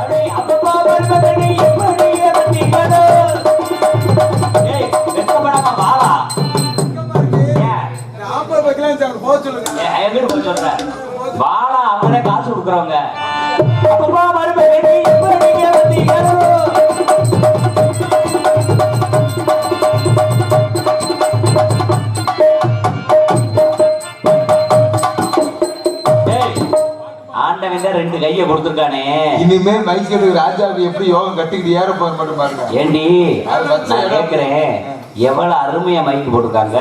அடே, அவங்களே காசு கொடுக்குறவங்க. கையை கொடுத்துருக்கானே. இனிமே மைக்கெட்டு ராஜாவுக்கு எப்படி யோகம் கட்டிக்கிட்டு ஏற போற மட்டும் பாருங்க. ஏண்டி நான். கேட்கிறேன் எவ்வளவு அருமையா மைக்கு போட்டிருக்காங்க.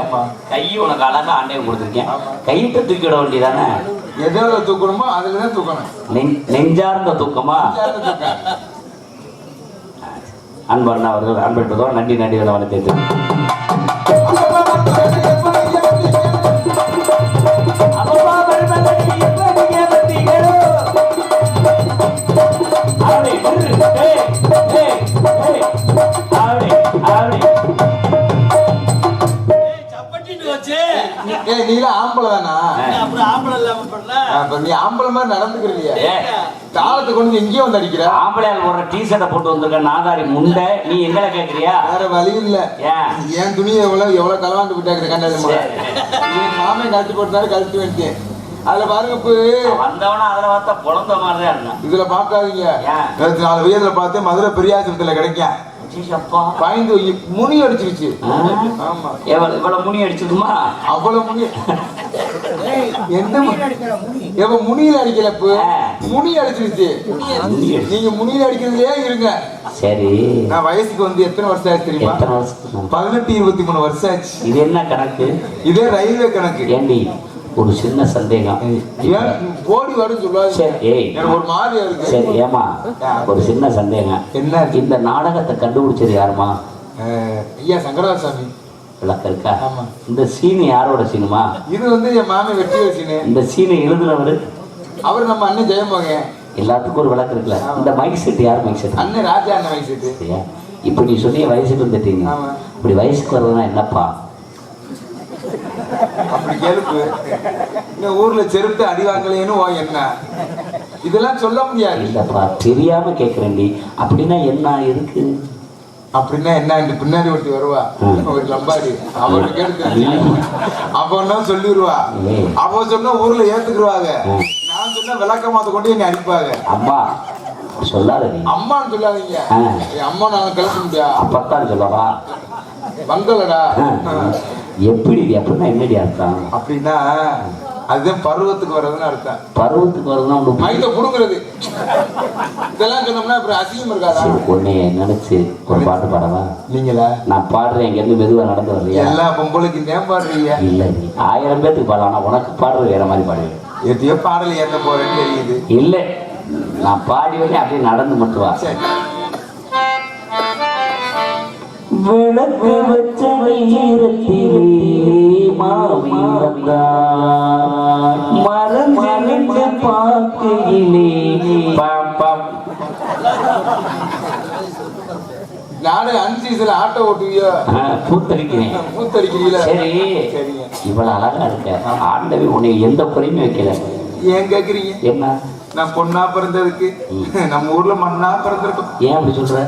கை உனக்கு அழகா ஆண்டவன் கொடுத்துருக்கேன். கையிட்ட தூக்கிட வேண்டியதானே? எதோட தூக்கணுமோ அதுல தான் தூக்கணும். நெஞ்- நெஞ்சார்ந்த தூக்கமா. அன்பண்ணா அவர்கள் அன்பெடுப்பதோ நன்றி நன்றி வளர்த்தது ஆம்பளை மாதிரி நடந்துக்கிறீங்க தாளத்தை கொண்டு எங்கேயோ வந்து அடிக்கிற. ஆம்பளையால் போடுற டீ ஷர்ட்டை போட்டு வந்திருக்க நாதாரி முண்டை நீ எங்களை கேக்குறியா? வேற வழி இல்ல. ஏன்? என் துணியை எவ்வளவு எவ்வளவு கலவாண்டு விட்டாக்குற கண்டாது மாமன் கழட்டி போட்டாரு கழட்டி வந்துட்டேன் அதுல பாருங்க வந்தவனா அதுல பார்த்தா குழந்த மாதிரி தான் இருந்தான் இதுல பாக்காதீங்க நாலு வயதுல பார்த்து மதுரை பெரியாசிரத்துல கிடைக்கும் பாய்ந்து முனி அடிச்சிருச்சு. ஆமா. இவ்வளவு முனி அடிச்சதுமா? அவ்வளவு முனி. எந்த எப்ப முனியில முனி அடிச்சிருச்சு. நீங்க முனியில அடிக்கிறதுலயே இருங்க. சரி. நான் வயசுக்கு வந்து எத்தனை வருஷம் ஆச்சு தெரியுமா? பதினெட்டு இருபத்தி மூணு வருஷம் ஆச்சு. இது என்ன கணக்கு? இதே ரயில்வே கணக்கு. ஏண்டி ஒரு சின்ன சந்தேகம். ஏன் போடி வரும்னு சொல்லாது சரி ஏய். எனக்கு ஒரு இருக்கு. சரி ஏமா ஒரு சின்ன சந்தேகம். என்ன? இந்த நாடகத்தை கண்டுபிடிச்சது யாருமா ஐயா சங்கரதாசாமி விளக்கம் இருக்கா. இந்த சீனு யாரோட சீனுமா? இது வந்து என் மாமி வெற்றி வச்சுன்னு இந்த சீனை எழுதுனவர் அவர் நம்ம அண்ணன் ஜெயமோகன். எல்லாத்துக்கும் ஒரு விளக்கம் இருக்குல்ல. இந்த மைக் செட் யார் மைக் செட் அண்ணன் ராஜா அண்ணன் வயசுக்கு சரியா? இப்போ நீ சொன்னிய வயசுக்கு வந்துட்டீங்க. இப்படி வயசுக்கு வர்றதுனா என்னப்பா? அப்படி கேளுப்பு. இந்த ஊர்ல செருப்பு அடி வாங்கலையேன்னு என்ன? இதெல்லாம் சொல்ல முடியாது. இல்லப்பா தெரியாம கேக்குறேன்டி. அப்படின்னா என்ன இருக்கு அப்படின்னா என்ன இந்த பின்னாடி ஒருத்தி வருவா. ஒரு லம்பாடி. அவரு கேட்டு அவன்னா சொல்லிடுவா ஏய். அவ சொன்னா ஊர்ல ஏத்துக்குருவாங்க. நான் சொன்னா விளக்கமாத்த கொண்டு என்னை அடிப்பாங்க. அம்மா சொல்லாத நீ. அம்மான்னு சொல்லாதீங்க. என் அம்மா நான் கிளம்ப முடியா? அப்பத்தான் சொல்லவா? வங்கலடா எப்படி அப்படின்னா என்னடி அர்த்தம்? அப்படின்னா அதுதான் பருவத்துக்கு வர்றதுன்னு அர்த்தம். பருவத்துக்கு வருதுன்னா உனக்கு மைத்த புடுங்குறது. இதெல்லாம் சொன்னோம்னா அப்புறம் அசிங்கம் இருக்காதா? உன்னைய நினைச்சு ஒரு பாட்டு பாடவா? நீங்களா? நான் பாடுறேன் இங்க இருந்து மெதுவா நடந்து வர்றியா எல்லா பொம்பளைக்கு நேம் பாடுறீங்க? இல்ல நீ ஆயிரம் பேத்துக்கு பாடலாம் ஆனா உனக்கு பாடுறது வேற மாதிரி பாடுவேன். எத்தையோ பாடல் ஏத்த போறேன்னு தெரியுது. இல்ல நான் பாடி வந்து அப்படியே நடந்து மட்டும் வா. சரி விளக்கு வச்ச நேரத்திலே மாவி வந்தார் மறந்து பார்க்கையிலே பாம் பாம் நானே அன்சீசன்ல ஆட்டோ ஓட்டுவியோ? பூத்தரிக்கிறேன் பூத்தடிக்கிறீங்களா? சரி. இவ்வளவு அழகா இருக்க. ஆண்டவி உன்னை எந்த குறையுமே வைக்கல. ஏன் கேக்குறீங்க? என்ன? நான் பொண்ணா பிறந்ததுக்கு. நம்ம ஊர்ல மண்ணா பிறந்திருக்கும். ஏன் அப்படி சொல்ற?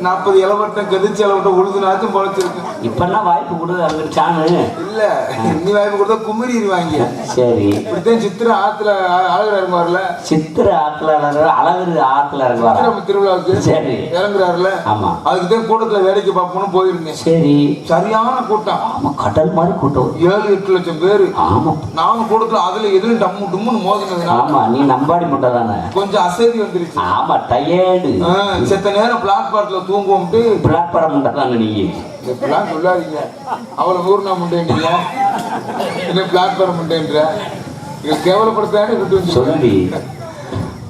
நாற்பது இளவட்டம் கதிச்சு இளவட்டம் உழுதுனாச்சும் பொழைச்சிருக்கு. இப்பெல்லாம் வாய்ப்பு கொடு அங்க சாணு இல்ல இன்னி வாய்ப்பு கொடுத்தா குமரிடுவாங்க சரி. இப்படித்தான் சித்திரை ஆத்துல அழகர் இறங்குவார்ல. சித்திர ஆத்துல இறங்குற அழகு ஆத்துல இறங்குவாரா? திருவிழாவுக்கு சரி. இறங்குறாருல. ஆமா. அதுக்கு தான் கூட்டத்துல வேடிக்கை பார்ப்போம்னு போயிருந்தேன். சரி. சரியான கூட்டம். ஆமா கடல் மாதிரி கூட்டம். ஏழு எட்டு லட்சம் பேரு. ஆமா. நானும் கூட்டத்துல அதுல எதுவும் டம்மு டும்முன்னு மோதினதுனால ஆமா நீ நம்பாடி மட்டும் தானே? கொஞ்சம் அசதி வந்துருச்சு. ஆமா டயர்டு செத்த நேரம் பிளாட்பாரத்துல தூங்குவோம்ட்டு பிளாட்பாரம் மட்டும் தானே நீ இப்படிலாம் சொல்லாதீங்க. அவளை ஊர்னா முண்டேன்றீங்க என்ன பிளாட்பாரம் முண்டேன்ற? இதை கேவலப்படுத்தானே விட்டு சொல்லி.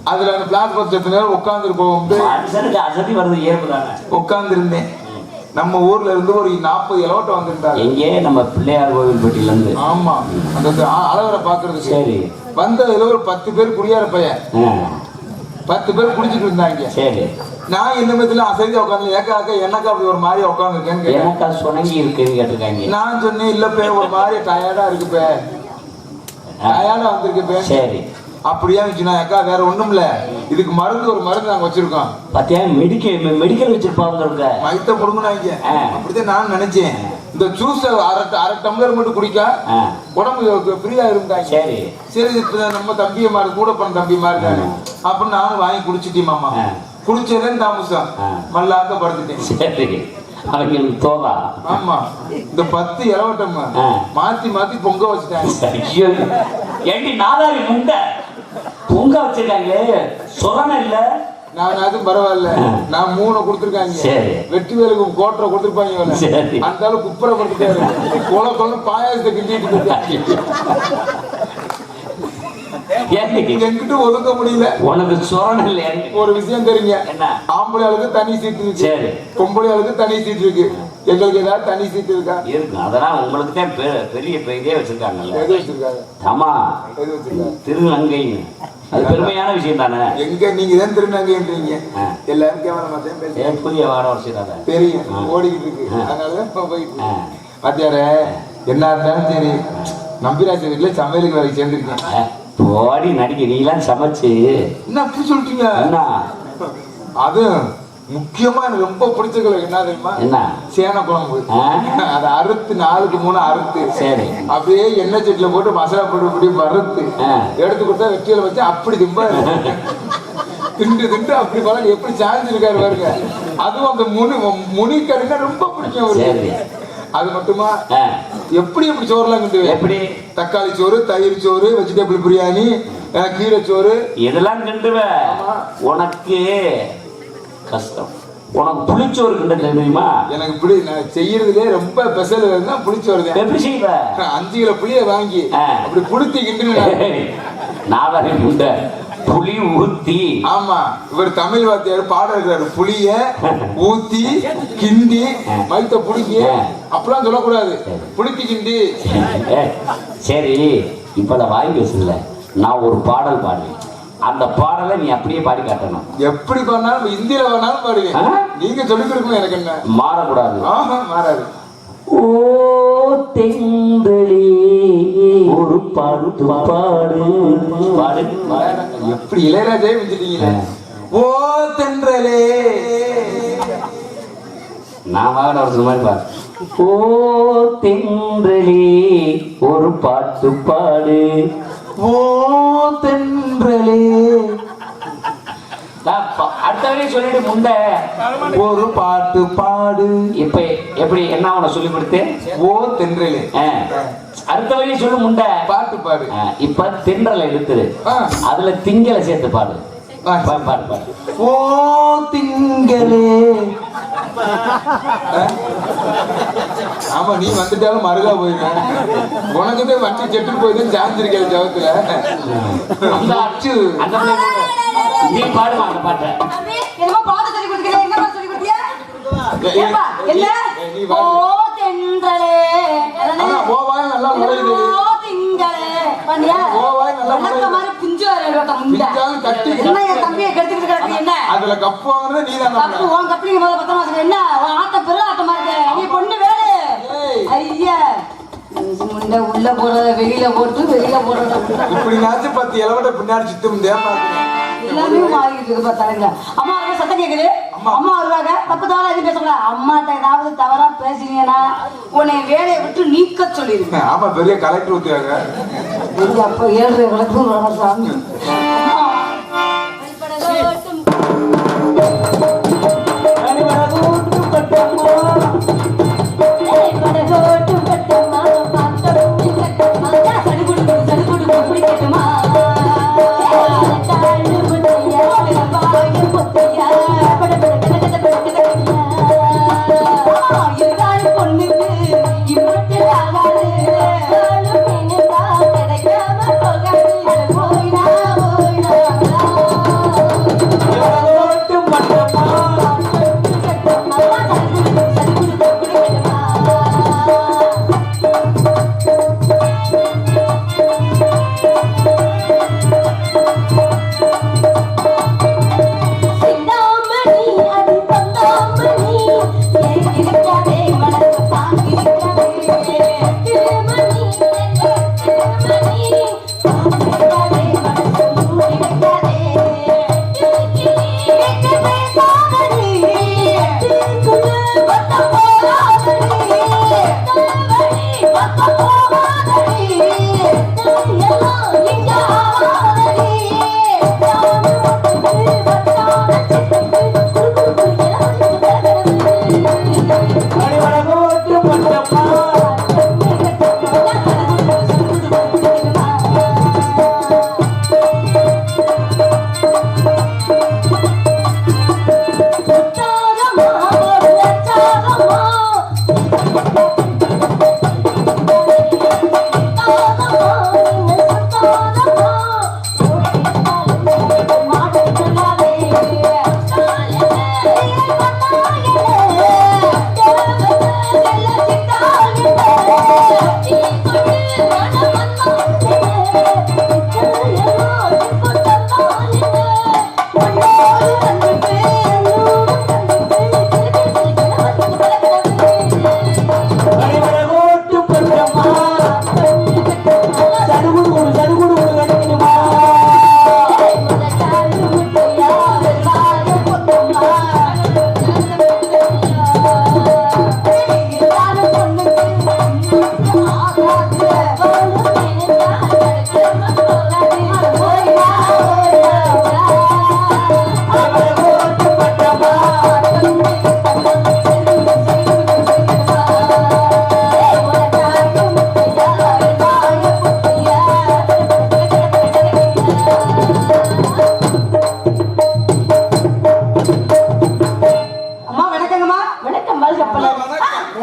அதுல அந்த நேரம் உட்காந்துட்டு போவோம்ட்டு மனுஷனுக்கு அசதி வருது இயல்பு தானே. உட்காந்துருந்தேன் நம்ம ஊர்ல இருந்து ஒரு நாற்பது இலவட்டம் வந்திருந்தாங்க. எங்கே? நம்ம பிள்ளையார் கோவில் பெட்டில இருந்து ஆமா. அந்த அந்த அ- அழகரை பாக்குறதுக்கு சரி. வந்ததுல ஒரு பத்து பேர் குடியார பையன். பத்து பேர் குடிச்சிட்டு இருந்தாங்க. சரி. நான் என்ன விதத்துல அசதியா உட்காந்து ஏக்கா அக்கா என்னக்கா அப்படி ஒரு மாதிரி உட்காந்துருக்கேன்னு எனக்கா சுணங்கி இருக்குன்னு கேட்டிருக்காங்க. நான் சொன்னேன் இல்லப்பே ஒரு மாதிரி டயர்டா இருக்குப்பே டயர்டா வந்திருக்குப்பே சரி. அப்படியா இருந்துச்சுன்னா அக்கா வேற ஒண்ணும் இல்ல இதுக்கு மருந்து ஒரு மருந்து நாங்க வச்சிருக்கோம். பாத்தியா மெடிக்கல் மெடிக்கல் வச்சிருப்பாங்க மைத்த புடுங்கினாங்க. ஆ. அப்படித்தான் நான் நினைச்சேன். இந்த ஜூஸ் அரை அரை டம்ளர் மட்டும் குடிக்க. உடம்பு ஃப்ரீயா இருந்தாங்க சரி. சரி இப்ப நம்ம தம்பிய மாதிரி கூட பண்ண தம்பி மாதிரி தானே. அப்படின்னு நானும் வாங்கி குடிச்சிட்டேன் மாமா. ஆ. குடிச்சதேன் தாமசம். மல்லாக்க படுத்துட்டேன். சரி. அவங்களுக்கு ஆமா. இந்த பத்து இலவட்டம் ஆ. மாத்தி மாத்தி பொங்க வச்சுட்டாங்க ஏண்டி நாதாரி முண்டை? பொங்க வச்சிருக்காங்களே. சொரண இல்ல? நான் அதுவும் பரவாயில்ல. நான் மூணு கொடுத்துருக்காங்க. சரி. வெட்டி வேலுக்கு கோட்டரை கொடுத்துருப்பாங்க. அந்த குப்பரை கொடுத்துட்டாரு. கொல கொல பாயாசத்தை கிண்டிட்டு இருக்காங்க ஏண்டி எங்கிட்ட ஒதுங்க முடியல. உனக்கு சொரண இல்ல ஒரு விஷயம் தெரியுங்க. என்ன? ஆம்பளை ஆளுக்கு தனி சீட்டு இருக்கு. சரி. பொம்பளை ஆளுக்கு தனி சீட்டு இருக்கு. எங்களுக்கு ஏதாவது தனி சீட்டு இருக்கா? இருக்கு. அதெல்லாம் உங்களுக்கு தான் பெரிய இதே வச்சிருக்காங்கல்ல. எது வச்சிருக்காங்க? ஆமா. எது வச்சிருக்காங்க? திருநங்கை. அது பெருமையான விஷயம் தானே எங்க நீங்க தான் திருநங்கைன்றீங்க. எல்லாரும் மாத்தேன் பேசுறேன் ஏன் புதிய வாட வச்சுக்காத தெரியும். ஓடிக்கிட்டு இருக்கு. அதனாலதான் இப்ப போயிட்டு. வாத்தியாரே என்ன இருந்தாலும் சரி. நம்பிராஜ வீட்டுல சமையலுக்கு வேலைக்கு சேர்ந்துருக்கேன். போடி நடிக்க நீலாம் சமைச்சு. என்ன அப்படி சொல்லிட்டீங்க என்ன? அது முக்கியமா எனக்கு ரொம்ப பிடிச்ச என்ன தெரியுமா? என்ன? சேன குழம்பு? அதை அறுத்து நாலுக்கு மூணு அறுத்து. சரி. அப்படியே எண்ணெய் சட்டில போட்டு மசாலா போட்டு இப்படி வறுத்து. எடுத்து கொடுத்தா வெற்றியில வச்சு அப்படி திம்ப. திண்டு திண்டு அப்படி பழம் எப்படி சாஞ்சிருக்காரு பாருங்க. அதுவும் அந்த முனி முனி கறினா ரொம்ப பிடிக்கும் அது மட்டுமா? எப்படி எப்படி சோறுலாம் கிண்டுவேன் எப்படி? தக்காளி சோறு தயிர் சோறு வெஜிடபிள் பிரியாணி கீரை சோறு. இதெல்லாம் கிண்டுவ? ஆமா. உனக்கு கஷ்டம். உனக்கு புளிச்சோறு கிண்ட தெரியுமா? எனக்கு இப்படி நான் செய்யறதுலே ரொம்ப ஸ்பெஷல் புளிச்சோறு தான். எப்படி செய்வ? அஞ்சு கிலோ புளிய வாங்கி. அப்படி புளுத்தி கிண்டுனேன் நாதாரி முண்டை புளி ஊத்தி. ஆமா இவர் தமிழ் வாத்தியார் பாட இருக்கிறாரு புளிய ஊத்தி கிண்டி மைத்த புளிக்கி அப்படிலாம் சொல்லக்கூடாது. புளித்தி கிண்டி. சரி இப்ப நான் வாங்கி வச்சுல நான் ஒரு பாடல் பாடுவேன். அந்த பாடலை நீ அப்படியே பாடி காட்டணும். எப்படி பண்ணாலும் இந்தியில வேணாலும் பாடுவேன்? நீங்க சொல்லிக் கொடுக்கணும் எனக்கு என்ன? மாறக்கூடாது. மாறாது. ஓ தெங்களே. ஒரு பாட்டு பாடு. பாடு பாடு. எப்படி இளையராஜே மிஞ்சிட்டீங்களே? ஓ தென்றலே. நான் வாங்கின ஒரு மாதிரி ஓ தென்றலே. ஒரு பாட்டு பாடு. ஓ தென்றலே. நான் ப- அடுத்த வரையும் சொல்லிட்டு முண்டை ஒரு பாட்டு பாடு. இப்ப எப்படி என்ன உன சொல்லி கொடுத்தேன் ஓ தென்றலே. ஆ. அடுத்த வரையும் சொல்லு முண்டை பாட்டு பாடு. இப்ப தென்றலை எடுத்துரு. அதுல திங்களை சேர்த்து பாடு. பாடு பாடு. ஓ திங்களே. ஆமா நீ வந்துட்டாலும் மருகா போயிருவேன் உனக்கு தான் வண்டி செட்டு போயிதான் சாஞ்சிருக்கேன் ஜவத்துல அந்த அச்சு. அந்த. நீ பாடுமா அந்த பாட்டை தம்பி, என்னமோ பாட்டு சொல்லி கொடுக்கிறீங்க, என்னம்மா சொல்லி கொடுத்தீங்க? ஏய், ஏப்பா, என்ன? ஓ. தென்றலே. அதானே? ஆனா, ஓ வாய் நல்லா முளையுது. ஓ திங்களே. பண்ணியா? ஓ வாய் நல்லா முளையுது. மாதிரி பிஞ்சு வர வேண்டாம் முண்டை. கட்டி. என்ன என் தம்பியை கெடுத்துக்கிட்டு கிடக்கு, என்ன? அதுல கப்பு வாங்குறது நீ கப்பு, உன் கப்புலிங்க முதல்ல பத்திரமா வச்சுக்க. என்ன? உன் ஆட்டம் பெரிய ஆட்டமா இருக்கு. நீ பொண்ணு வேறு. ஐயா. முண்டை உள்ள போடுறத வெளியில போட்டு வெளியில போடுறத இப்படி நாச்சு பத்து இலவட்ட பின்னாடி சுத்தம் தேமாக்குறேன் எல்லாமே வாங்கிட்டு இருக்கு பாத்தாருங்க அம்மா அவங்க சத்தம் கேக்குது? அம்மா. வருவாங்க. தப்பு தவறா எதுவும் பேசுங்க அம்மாட்ட ஏதாவது தவறா பேசுனீங்கன்னா உன்னை வேலையை விட்டு நீக்க சொல்லிருங்க ஆமா பெரிய கலெக்டர் ஊத்தியாங்க அப்ப ஏழு விளக்கும்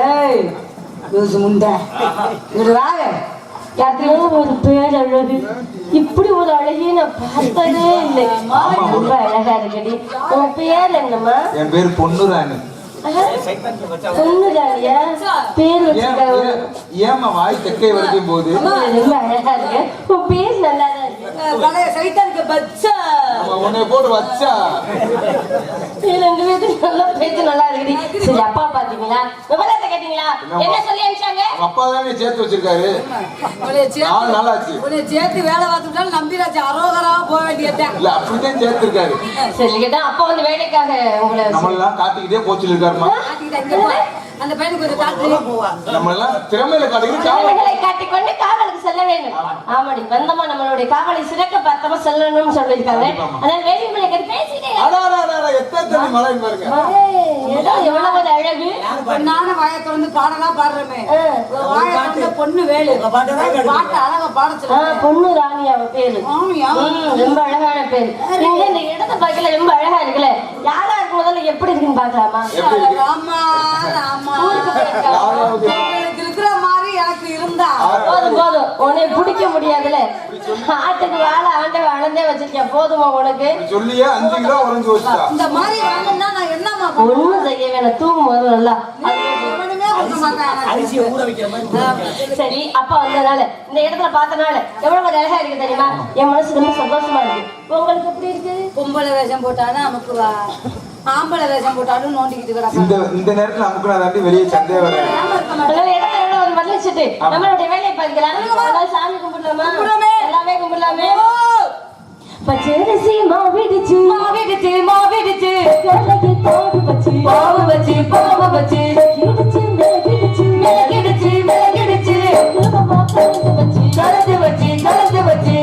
ஏய் லூசு முண்டை. இவரு வாங்க யாத்திரை ஒரு பேரழகு இப்படி ஒரு அழகிய நான் பார்த்ததே இல்லை. ரொம்ப அழகா இருக்கடி. உன் பேர் என்னம்மா? என் பேர் பொன்னுராணி. பொண்ணுதானியா பேர் ஏன் வச்சுக்க. ஏன்- ஏம்மா வாய் தெற்கை வரைக்கும் போகுது? ரொம்ப அழகா இருக்கு? உன் பேர் நல்லா தான் இருக்கு பழைய சைத்தானுக்கு பச்சா. ஆமா, உன்னை போட்டு வச்சா. நீ ரெண்டு பேரும் நல்லா பேச்சு நல்லா இருக்குடி. சரி அப்பா பாத்தீங்களா? விவரத்தை கேட்டீங்களா? என்ன சொல்லி அனுப்பிச்சாங்க? அப்பா தானே சேர்த்து வச்சிருக்காரு. நாலு சேர்த்து நாள் ஆச்சு உன்னை சேர்த்து வேலை பார்த்துட்டாலும் நம்பிராச்சு அரோகராக போக வேண்டியதுதான். இல்ல சேர்த்திருக்காரு. சரி கேட்டா அப்பா வந்து வேலைக்காக உங்களை நம்மளெல்லாம் காட்டிக்கிட்டே போச்சு அந்த பையனுக்கு ஒரு காட்டு போவா நம்மளெல்லாம் திறமையில காட்டிக்கிட்டு காவல். திறமைகளை காட்டிக்கொண்டு காவலுக்கு செல்ல வேண்டும். ஆமாடி வந்தமா நம்மளுடைய காவலை சிறக்க பார்த்தமா செல்லணும்னு சொல்லியிருக்காங்க. வேலைமலை கிட்ட பேசிட்டே அடா, எத்தனை மழை பாருங்க. எவ்வளவு அழகு? பொண்ணான வாயை திறந்து பாடலாம் பாடுறமே. வாயை திறந்த பொண்ணு வேலு. பாட்டு அழகா பாட ஆ, சொல்லுங்க. பொண்ணு ராணி அவ பேரு. ரொம்ப அழகான பேரு. நீங்க இந்த இடத்தை பார்க்கல ரொம்ப அழகா இருக்குல்ல. யாரா இருக்கும் முதல்ல எப்படி இருக்குன்னு பாக்கலாமா? ராமா ராமா. போதும் போதும். உன்னை பிடிக்க முடியாதுல ஆட்டுக்கு வாழை ஆண்டவன் அளந்தே வச்சிருக்கேன். போதுமா உனக்கு? சொல்லியே அஞ்சு கிலோ உறைஞ்சு வச்சுட்டா. இந்த மாதிரி வாங்கினா நான் என்னம்மா பண்ணுவேன்? ஒண்ணும் செய்ய வேணாம். தூங்கும் போது நல்லா. அரிசியை ஊற வைக்கிற மாதிரி சரி அப்பா வந்தனால இந்த இடத்துல பார்த்தனால எவ்வளவு அழகா இருக்கு தெரியுமா? என் மனசு ரொம்ப சந்தோஷமா இருக்கு உங்களுக்கு எப்படி இருக்கு? பொம்பளை வேஷம் போட்டாலும் அமுக்குவா ஆம்பளை வேஷம் போட்டாலும் நோண்டிக்கிட்டு இந்த கிடப்பா இந்த நேரத்துல நமக்கு தாண்டி வெளியே சண்டே வர நம்மளுடைய வேலையை பார்க்கலாம் சாமி கும்பிடலாமே. எல்லாமே கும்பிடலாமே. பச்சரிசி மாவிடுச்சு. மாவிடுச்சு மாவிடுச்சு. கலகி தோடு வச்சு பாவு வச்சு பாவு வச்சு கிடுச்சு மிளகிடுச்சு மிளகிடுச்சு மிளகிடுச்சு கலந்து வச்சு கலந்து வச்சு கலந்து வச்சு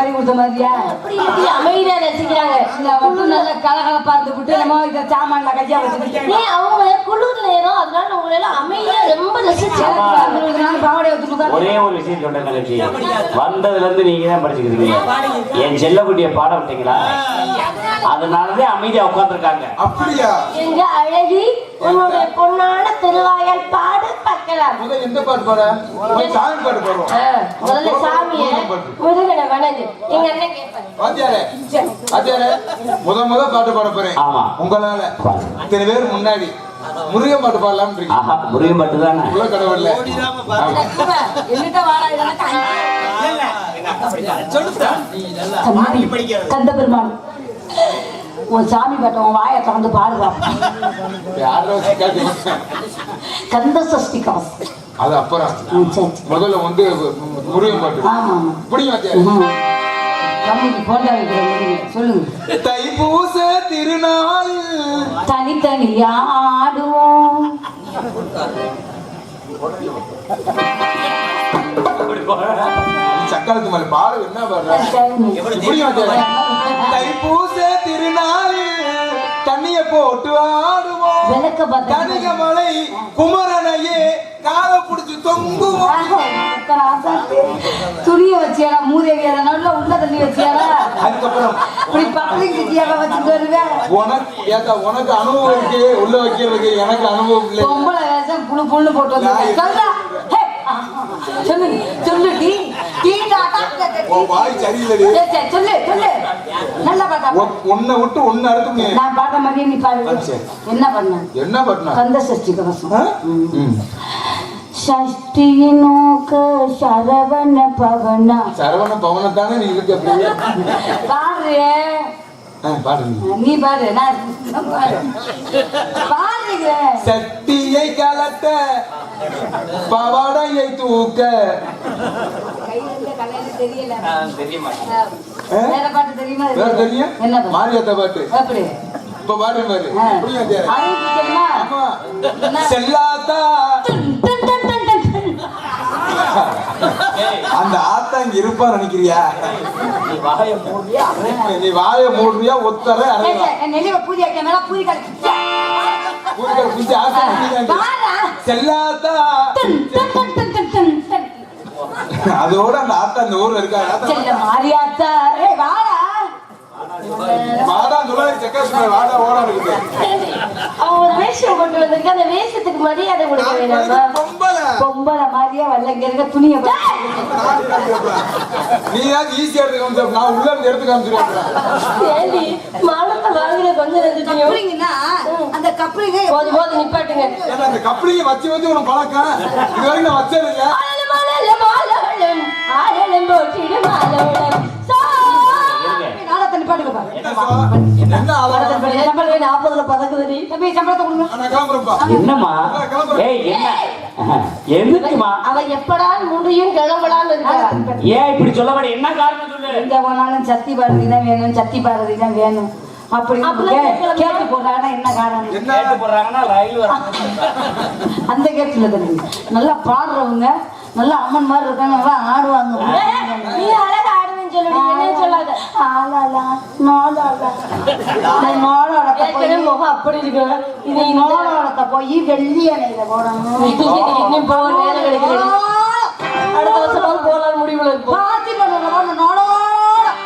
பறி கொடுத்த மாதிரியா? அப்படி எப்படி அமைதியா ரசிக்கிறாங்க. இந்த மட்டும் நல்ல கலகலப்பா இருந்து விட்டு நம்ம இந்த சாமான்ல கையா வச்சுக்கிட்டு நீ அவங்க குளிர் நேரம் அதனால உங்களை எல்லாம் அமைதியா ரொம்ப ரசிச்சாங்க பாவடைய வச்சுட்டு ஒரே ஒரு விஷயம் சொல்றேன் வந்ததுல இருந்து நீங்க தான் படிச்சுக்கிறீங்க என் செல்லக்குட்டிய பாட விட்டீங்களா? அதனாலதான் அமைதியா உட்காந்துருக்காங்க அப்படியா? எங்க அழகி உன்னுடைய பொன்னான திருவாயால் பாடு பார்க்கலாம். முதல்ல எந்த பாட்டு பாட? சாமி பாட்டு பாடுவோம். முதல்ல சாமிய முருகனை வணங்கு. எங்க அண்ணன் கேட்பாரு முத முத பாட்டு பாட போறேன். ஆமா. உங்களால. இத்தனை பேர் முன்னாடி. முருகன் பாட்டு ஆஹா முருகன் மட்டும் தானே? உள்ள தம்பி, கந்த பெருமான் உன் சாமி பாட்ட உன் வாயை திறந்து கேட்டீங்க கந்த சஷ்டி கவசம் அது அப்புறம். முதல்ல வந்து முருகன் பாட்டு. ஆமா தைப்பூச திருநாள். தனித்தனியா ஆடுவோம். சக்காலத்து மேல பாடு என்ன தைப்பூச திருநாள் தண்ணிய போட்டு ஆடுவோம். கனிக மலை குமரனையே காலை புடிச்சு தொங்குவோம். துணிய வச்சியாரா மூதேவியாரா நல்ல உள்ள தண்ணி வச்சியாரா அதுக்கப்புறம் இப்படி பப்ளிக் வச்சுட்டு வருவேன் உனக்கு ஏத்தா உனக்கு அனுபவம் இருக்கு உள்ள வைக்கிறதுக்கு எனக்கு அனுபவம் இல்லை. பொம்பளை வேஷம் புழு புழுன்னு போட்டு சொல்லு சொல்லு டீ டீ வாய் சரியில்லடி. சரி, சரி, சொல்லு சொல்லு. நல்லா உன்- உன்னை விட்டு ஒன்னு அடுத்து நான் பாடுற மாதிரியே நீ பாடு சரி. என்ன பண்ண? என்ன பண்ண? கந்த சஷ்டி கவசம். ஆ? ம். ஷஷ்டியினோக்க சரவண பவனா. சரவண பவனை தானே நீ இருக்க பாரு. நீ. நீ பாரு சட்டியை கலட்ட பவாடையை தூக்க. கையில கல்யாணம் தெரியல. தெரிய ஆ? வேற பாட்டு தெரியுமா? வேற தெரியும்? என்ன பாட்டு மாரியாத்தா பாட்டு. இப்ப பாடு பாரு. ஆ. புரியும் தேர அது தெரியுமா? ஆமா. என்ன? செல்லாத்தா அந்த ஆத்தா இங்க இருப்பா நினைக்கிறியா? நீ வாய மூடியா நீ வாய மூடுறியா? ஒத்தர நெல்லிவ மேல கலக்கி ஆசை செல்லாத்தா. அதோட அந்த ஆத்தா இந்த ஊர்ல இருக்கா? ஆத்தா செல்ல மாரியாத்தா ஏய் வாடா வாடா சொல்ல செக்கா வாடா ஓடா இருக்குது அவன் ஒரு வேஷம் கொண்டு வந்திருக்க. அந்த வேஷத்துக்கு மரியாதை கொடுக்க வேணாமா? பொம்பளை. பொம்பளை மாதிரியா வரல இங்க இருக்க துணியை. நீ ஏதாவது ஈஸியா எடுத்து நான் உள்ள இருந்து எடுத்து காமிச்சிருவேன். ஏண்டி மானத்தை வாங்கின கொஞ்சம் கப்ளிங்கன்னா அந்த கப்ளிங்க போது போது நிப்பாட்டுங்க. ஏன்னா அந்த கப்பலிங்க வச்சு வச்சு உனக்கு பழக்கம். இது வரைக்கும் நான் வச்சது இல்ல ஆலலம், ஆலலம், ஆலலம், ஆலலம் போற்றிடும் ஆலோலம். சா. நாளை நிப்பாட்டுங்க பாரு என்ன சோ? என்ன ஆதாரம் சம்பளம் வேணும், ஆப்பதுல பதக்குதுடி. தம்பி சம்பளத்தை கொடுங்க. நான் கிளம்புறேன்ப்பா என்னம்மா? ஏய் என்ன? எதுக்குமா? அவ எப்படா முடியும் கிளம்பலான்னு இருக்கா? ஏன் இப்படி சொல்ல வர என்ன காரணம் சொல்லு? எங்க போனாலும் சத்தி பாரதி தான் வேணும் சத்தி பாரதி தான் வேணும். அப்படி அப்படிலாம் கே- கேட்கலாமா? கேட்டு போடுறாங்கன்னா என்ன காரணம்? கேட்டு ரயில் வர அந்த கேட்டுல தம்பி நல்லா பாடுறவங்க நல்லா அம்மன் மாதிரி இருக்காங்க நல்லா ஆடுவாங்க. நீ அழகா ஆடுவேன்னு சொல்லுடி என்ன சொல்லாத ஆளாளா, நாளாளா. இந்த நாளாளத்தை போய் ஏற்கனவே முகம் அப்படி இருக்கு. இது போய் வெள்ளி அணையில போடணும். இன்னும் போக நேரம் கிடைக்கிறது அடுத்த வருஷம் போலாம் முடிவுல இருப்போம் பாத்தி பண்ணுறோம் நாளோட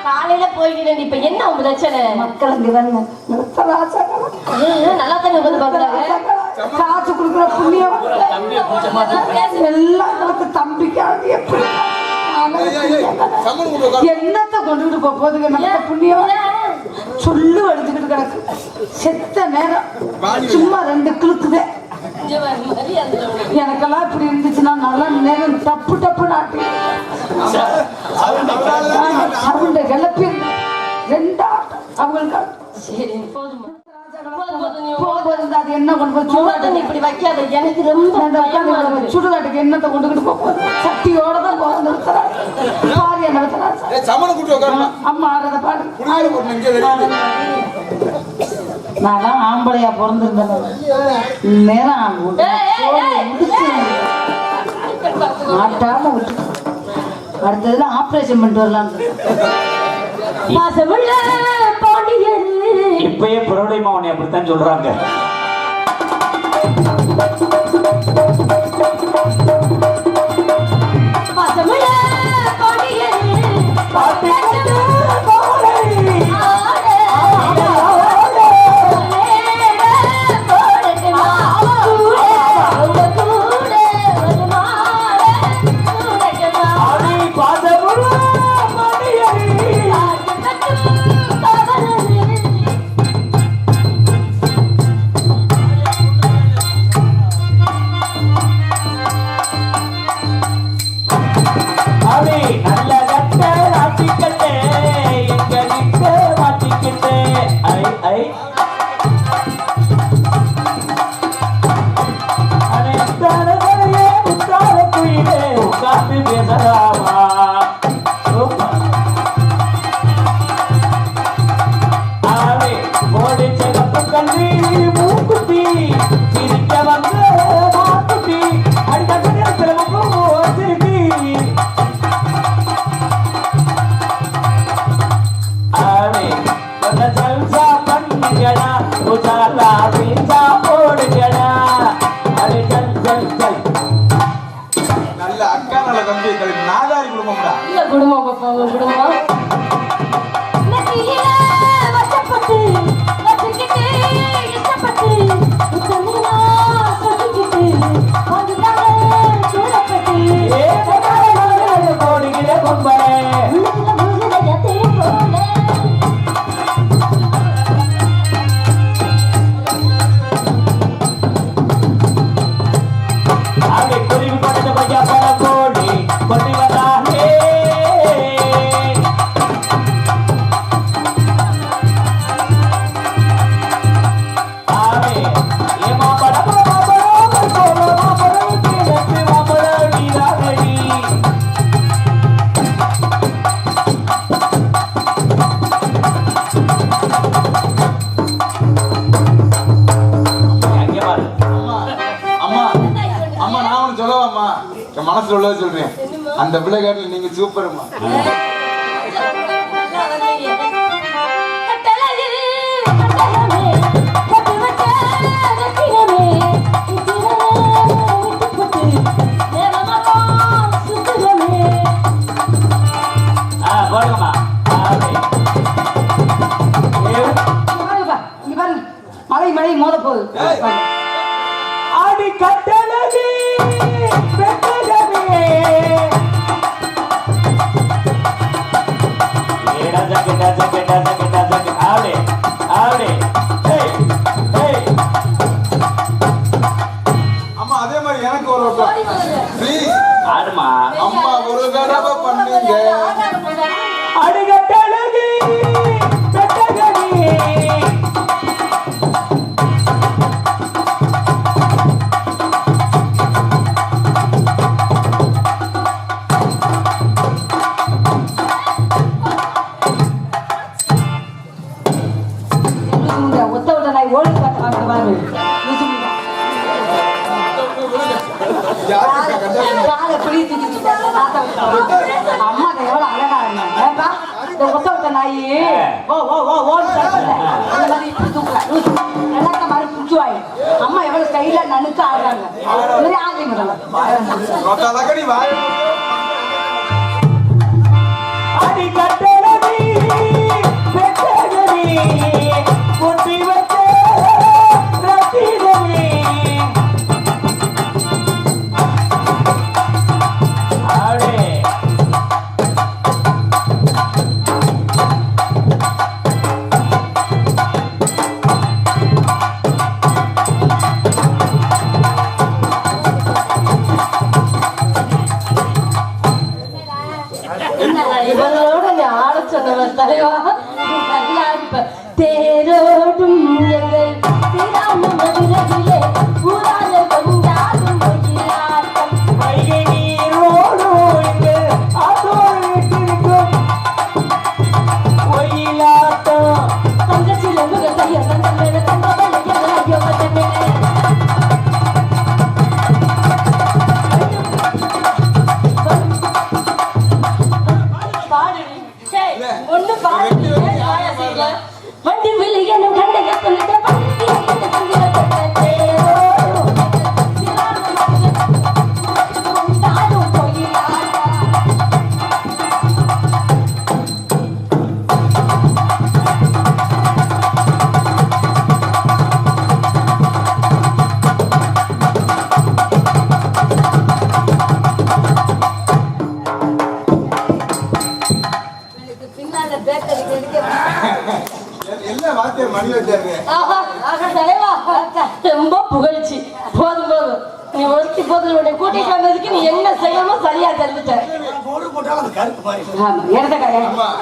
காலையில போய்க்கிறேன் இப்ப என்ன உங்க பிரச்சனை மக்கள் நல்லா தானே உட்காந்து பாக்குறாங்க காசு கொடுக்குற புண்ணியம். எல்லாம் என்னத்தை கொண்டு போக போதுங்க நம்ம புண்ணியம். சொல்லு எடுத்துக்கிட்டு கிடக்கு. செத்த நேரம். சும்மா ரெண்டு கிழக்குதே. எனக்கெல்லாம் இப்படி இருந்துச்சுன்னா நல்லா நேரம் டப்பு டப்பு நாட்டு. சவுண்ட கிளப்பி ரெண்டு அவங்களுக்கு. போதும். போகுது அது என்ன கொண்டு போய் சுடுகாட்டு இப்படி வைக்காத எனக்கு ரொம்ப சுடுகாட்டுக்கு என்னத்தை கொண்டுகிட்டு போக சக்தியோட தான் போக அம்மா ஆடுறத பாடு. நான் தான் ஆம்பளையா பிறந்திருந்தேன். நேரம் மாட்டாம விட்டு. அடுத்ததுல ஆபரேஷன் பண்ணிட்டு வரலான்னு இப்பயே புரோடை மாவனை அப்படித்தான் சொல்றாங்க. Thank you. Доброго அந்த பிள்ளைகாட்டில் நீங்க சூப்பர்மா எனக்கு ஒரு ப்ளீஸ் ஆடுமா? அம்மா ஒரு தடவை பண்ணுங்க. রতা লাগনি ভাই। tengo que estar போடு போட்டாலும் அது கருப்பு மாதிரி ஆமா, இடத்துக்காக.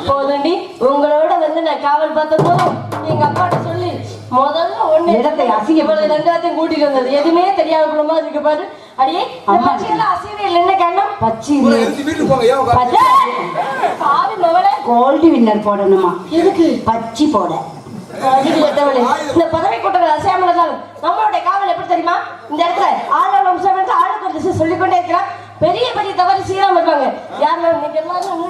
போதுண்டி. உங்களோட வந்து நான் காவல் பார்த்த போதும் எங்க அப்பாட்ட சொல்லி முதல்ல ஒண்ணு இடத்தை அசிங்க போல ரெண்டாத்தையும் கூட்டிட்டு வந்தது. எதுவுமே தெரியாத குளமா இருக்கு பாரு. அடியே. அசிங்க என்ன கண்ணம்? பச்சி. பாவி மவளே. கோல்டு வின்னர் போடணுமா? எதுக்கு? பச்சி போட. இந்த பதவி கூட்டங்கள் அசையாமல் நம்மளுடைய காவல் எப்படி தெரியுமா? இந்த இடத்துல ஆளாள் வம்சம் என்று ஆளுக்கு சொல்லிக்கொண்டே இருக்கிறான் பெரிய பெரிய தவறு செய்யாம இருப்பாங்க யாரும் இன்னைக்கு எல்லாரும்.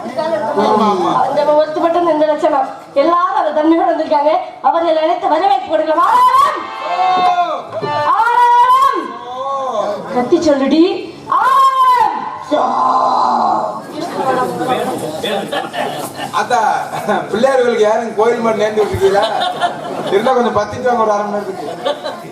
அந்த ஒருத்து மட்டும் இந்த லட்சணம். எல்லாரும் அதை தன்மையோட வந்திருக்காங்க. அவர்கள் நினைத்து வரவேற்பு கொடுக்கலாம்! கத்தி சொல்லுடி! அத்தா பிள்ளையார்களுக்கு யாரும் கோயில் மாதிரி நேர்ந்து விட்டுருக்கீங்களா? இருந்தா கொஞ்சம் பத்திட்டு வாங்க ஒரு அரை மணி நேரத்துக்கு.